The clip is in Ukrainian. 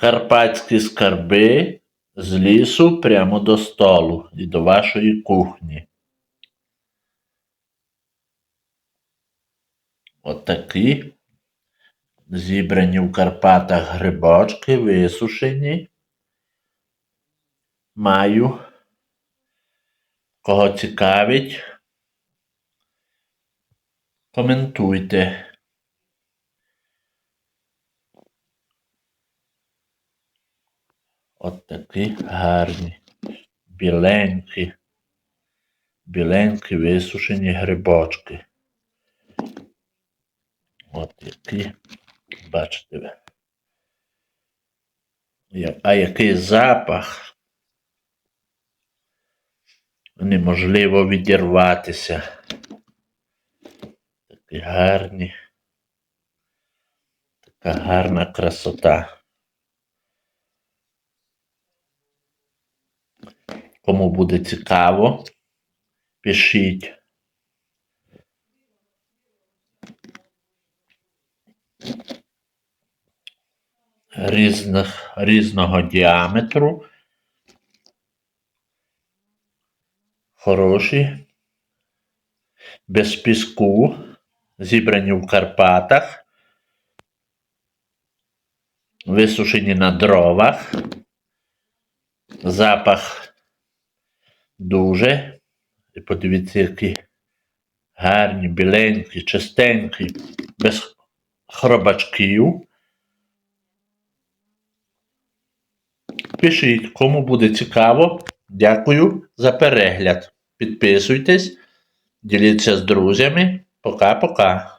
Карпатські скарби з лісу прямо до столу і до вашої кухні. Отакі зібрані в Карпатах грибочки, висушені. Маю. Кого цікавить, коментуйте. От такі гарні, біленькі, біленькі висушені грибочки. От які, бачите ви. А який запах? Неможливо відірватися. Такі гарні. Така гарна красота. Кому буде цікаво, пишіть. Різних, різного діаметру. Хороші. Без піску. Зібрані в Карпатах. Висушені на дровах. Запах дуже. І подивіться, які гарні, біленькі, чистенькі, без хробачків. Пишіть, кому буде цікаво. Дякую за перегляд. Підписуйтесь, діліться з друзями. Пока-пока.